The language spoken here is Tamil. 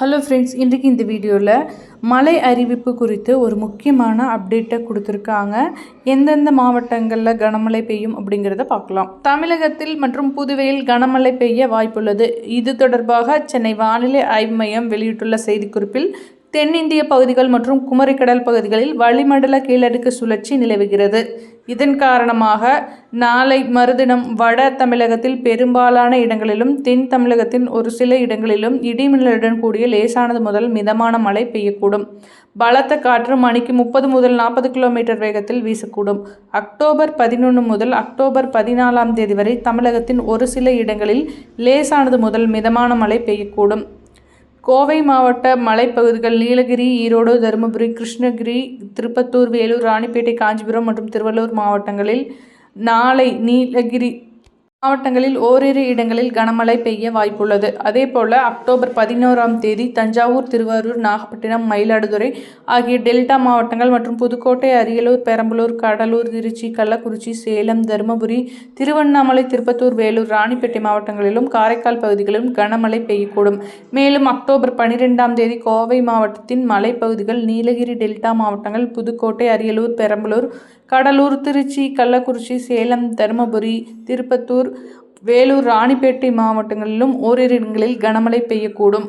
ஹலோ ஃப்ரெண்ட்ஸ் இன்றைக்கு இந்த வீடியோவில் மழை அறிவிப்பு குறித்து ஒரு முக்கியமான அப்டேட்டை கொடுத்துருக்காங்க. எந்தெந்த மாவட்டங்களில் கனமழை பெய்யும் அப்படிங்கிறத பார்க்கலாம். தமிழகத்தில் மற்றும் புதுவையில் கனமழை பெய்ய வாய்ப்புள்ளது. இது தொடர்பாக சென்னை வானிலை ஆய்வு மையம் வெளியிட்டுள்ள செய்திக்குறிப்பில் தென்னிந்திய பகுதிகள் மற்றும் குமரிக்கடல் பகுதிகளில் வளிமண்டல கீழடுக்கு சுழற்சி நிலவுகிறது. இதன் காரணமாக நாளை மறுதினம் வட தமிழகத்தில் பெரும்பாலான இடங்களிலும் தென் தமிழகத்தின் ஒரு சில இடங்களிலும் இடிமின்னலுடன் கூடிய லேசானது முதல் மிதமான மழை பெய்யக்கூடும். பலத்த காற்று மணிக்கு முப்பது முதல் நாற்பது கிலோமீட்டர் வேகத்தில் வீசக்கூடும். அக்டோபர் பதினொன்று முதல் அக்டோபர் பதினாலாம் தேதி வரை தமிழகத்தின் ஒரு சில இடங்களில் லேசானது முதல் மிதமான மழை பெய்யக்கூடும். கோவை மாவட்ட மலைப்பகுதிகள் நீலகிரி ஈரோடு தருமபுரி கிருஷ்ணகிரி திருப்பத்தூர் வேலூர் ராணிப்பேட்டை காஞ்சிபுரம் மற்றும் திருவள்ளூர் மாவட்டங்களில் நாளை நீலகிரி மாவட்டங்களில் ஓரிரு இடங்களில் கனமழை பெய்ய வாய்ப்புள்ளது. அதேபோல் அக்டோபர் பதினோராம் தேதி தஞ்சாவூர் திருவாரூர் நாகப்பட்டினம் மயிலாடுதுறை ஆகிய டெல்டா மாவட்டங்கள் மற்றும் புதுக்கோட்டை அரியலூர் பெரம்பலூர் கடலூர் திருச்சி கள்ளக்குறிச்சி சேலம் தருமபுரி திருவண்ணாமலை திருப்பத்தூர் வேலூர் ராணிப்பேட்டை மாவட்டங்களிலும் காரைக்கால் பகுதிகளிலும் கனமழை பெய்யக்கூடும். மேலும் அக்டோபர் பனிரெண்டாம் தேதி கோவை மாவட்டத்தின் மலைப்பகுதிகள் நீலகிரி டெல்டா மாவட்டங்கள் புதுக்கோட்டை அரியலூர் பெரம்பலூர் கடலூர் திருச்சி கள்ளக்குறிச்சி சேலம் தருமபுரி திருப்பத்தூர் வேலூர் ராணிப்பேட்டை மாவட்டங்களிலும் ஓரிரு இடங்களில் கனமழை பெய்யக்கூடும்.